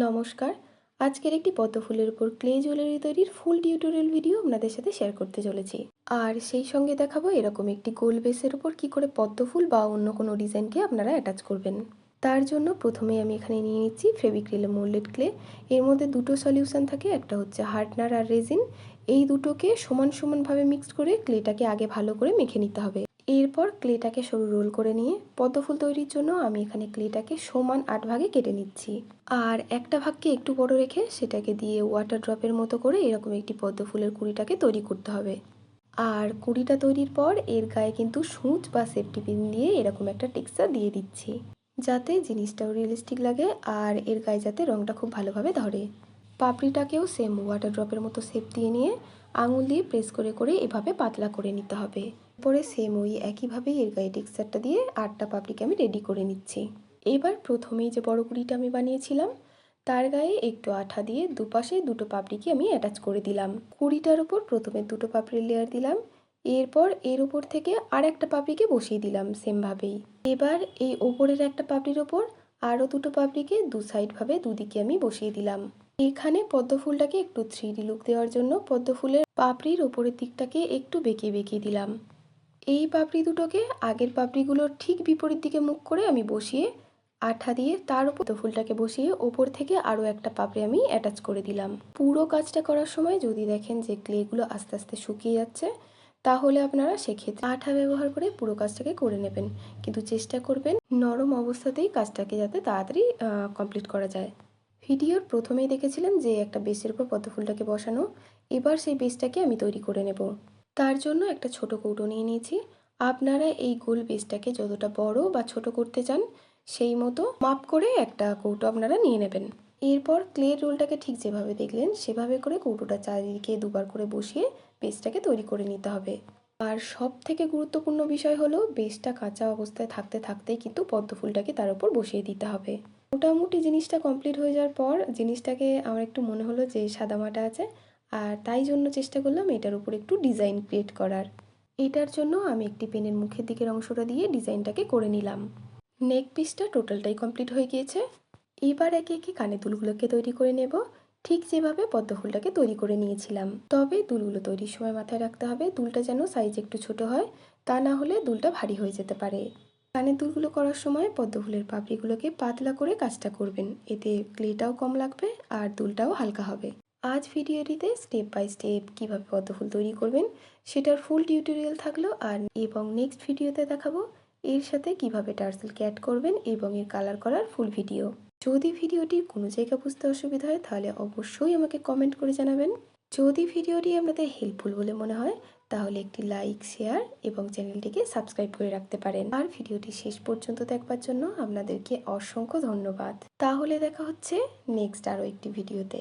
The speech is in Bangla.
নমস্কার। আজকের একটি পদ্ম ফুলের উপর ক্লে জুয়েলারি তৈরির ফুল টিউটোরিয়াল ভিডিও আপনাদের সাথে শেয়ার করতে চলেছি। আর সেই সঙ্গে দেখাবো এরকম একটি গোল বেসের উপর কি করে পদ্ম ফুল বা অন্য কোনো ডিজাইনকে আপনারা অ্যাটাচ করবেন। তার জন্য প্রথমে আমি এখানে নিয়ে নিচ্ছি ফেভিক্রিল মোল্ডেড ক্লে এর মধ্যে দুটো সলিউশন থাকে, একটা হচ্ছে হার্ডনার আর রেজিন এই দুটোকে সমান সমানভাবে মিক্সড করে ক্লেটাকে আগে ভালো করে মেখে নিতে হবে। এরপর ক্লেটাকে সরু রোল করে নিয়ে পদ্মফুল তৈরির জন্য আমি এখানে ক্লেটাকে সমান আট ভাগে কেটে নিচ্ছি। আর একটা ভাগকে একটু বড় রেখে সেটাকে দিয়ে ওয়াটার ড্রপের মতো করে এরকম একটি পদ্মফুলের কুড়িটাকে তৈরি করতে হবে। আর কুড়িটা তৈরির পর এর গায়ে কিন্তু সূচ বা সেফটি পিন দিয়ে এরকম একটা টেক্সচার দিয়ে দিচ্ছি, যাতে জিনিসটাও রিয়েলিস্টিক লাগে আর এর গায়ে যাতে রঙটা খুব ভালোভাবে ধরে। পাপড়িটাকেও সেম ওয়াটার ড্রপের মতো শেপ দিয়ে নিয়ে আঙুল দিয়ে প্রেস করে করে এভাবে পাতলা করে নিতে হবে। পরে সেম ওই একইভাবেই এর গায়ে টেক্সচারটা দিয়ে আটটা পাপড়িকে আমি রেডি করে নিচ্ছি। এবার প্রথমেই যে বড় কুড়িটা আমি বানিয়েছিলাম, তার গায়ে একটু আঠা দিয়ে দুপাশে দুটো পাপড়িকে আমি অ্যাটাচ করে দিলাম। কুড়িটার ওপর প্রথমে দুটো পাপড়ির লেয়ার দিলাম, এরপর এর ওপর থেকে আর একটা পাপড়িকে বসিয়ে দিলাম সেমভাবেই এবার এই ওপরের একটা পাপড়ির ওপর আরও দুটো পাপড়িকে দু সাইডভাবে দুদিকে আমি বসিয়ে দিলাম। এখানে পদ্ম ফুলটাকে একটু থ্রি লুক দেওয়ার জন্য পদ্ম ফুলের পাপড়ির ওপরের দিকটাকে একটু বেঁকিয়ে বেঁকিয়ে দিলাম। এই পাপড়ি দুটোকে আগের পাপড়িগুলোর ঠিক বিপরীত দিকে মুখ করে আমি বসিয়ে আঠা দিয়ে তার উপর পদ্ম ফুলটাকে বসিয়ে ওপর থেকে আরও একটা পাপড়ি আমি অ্যাটাচ করে দিলাম। পুরো কাজটা করার সময় যদি দেখেন যে ক্লেগুলো আস্তে আস্তে শুকিয়ে যাচ্ছে, তাহলে আপনারা সেক্ষেত্রে আঠা ব্যবহার করে পুরো কাজটাকে করে নেবেন। কিন্তু চেষ্টা করবেন নরম অবস্থাতেই কাজটাকে যাতে তাড়াতাড়ি কমপ্লিট করা যায়। ভিডিওর প্রথমেই দেখেছিলেন যে একটা বেসের উপর পদ্ম ফুলটাকে বসানো, এবার সেই বেসটাকে আমি তৈরি করে নেব। তার জন্য একটা ছোট কৌটো নিয়ে নিয়েছি। আপনারা এই গোল বেসটাকে যতটা বড় বা ছোট করতে চান, সেই মতো মাপ করে একটা কৌটো আপনারা নিয়ে নেবেন। এরপর ক্লের রোলটাকে ঠিক যেভাবে দেখলেন, সেভাবে করে কৌটোটা চারিদিকে দুবার করে বসিয়ে বেসটাকে তৈরি করে নিতে হবে। আর সব থেকে গুরুত্বপূর্ণ বিষয় হলো, বেসটা কাঁচা অবস্থায় থাকতে থাকতেই কিন্তু পদ্ম ফুলটাকে তার উপর বসিয়ে দিতে হবে। মোটামুটি জিনিসটা কমপ্লিট হয়ে যাওয়ার পর, জিনিসটাকে আমার একটু মনে হলো যে সাদামাটা আছে আর তাই জন্য চেষ্টা করলাম এটার উপর একটু ডিজাইন ক্রিয়েট করার। এটার জন্য আমি একটি পেনের মুখের দিকের অংশটা দিয়ে ডিজাইনটাকে করে নিলাম। নেক পিসটা টোটালটাই কমপ্লিট হয়ে গিয়েছে। এবার একে একে কানে দুলগুলোকে তৈরি করে নেব। ঠিক যেভাবে পদ্মফুলটাকে তৈরি করে নিয়েছিলাম। তবে দুলগুলো তৈরির সময় মাথায় রাখতে হবে, দুলটা যেন সাইজ একটু ছোট হয়, তা না হলে দুলটা ভারী হয়ে যেতে পারে। কানের দুলগুলো করার সময় পদ্মফুলের পাপড়িগুলোকে পাতলা করে কাজটা করবেন। এতে ক্লেটাও কম লাগবে আর দুলটাও হালকা হবে। আজ ভিডিওটিতে স্টেপ বাই স্টেপ কীভাবে পদ্মফুল তৈরি করবেন, সেটার ফুল টিউটোরিয়াল থাকল আর এবং নেক্সট ভিডিওতে দেখাবো এর সাথে কীভাবে টার্সেলকে অ্যাড করবেন এবং এর কালার করার ফুল ভিডিও যদি ভিডিওটির কোনো জায়গা বুঝতে অসুবিধা হয়, তাহলে অবশ্যই আমাকে কমেন্ট করে জানাবেন। যদি ভিডিওটি আপনাদের হেল্পফুল বলে মনে হয়, তাহলে একটি লাইক শেয়ার এবং চ্যানেলটিকে সাবস্ক্রাইব করে রাখতে পারেন। আর ভিডিওটি শেষ পর্যন্ত দেখবার জন্য আপনাদেরকে অসংখ্য ধন্যবাদ। তাহলে দেখা হচ্ছে নেক্সট আরও একটি ভিডিওতে।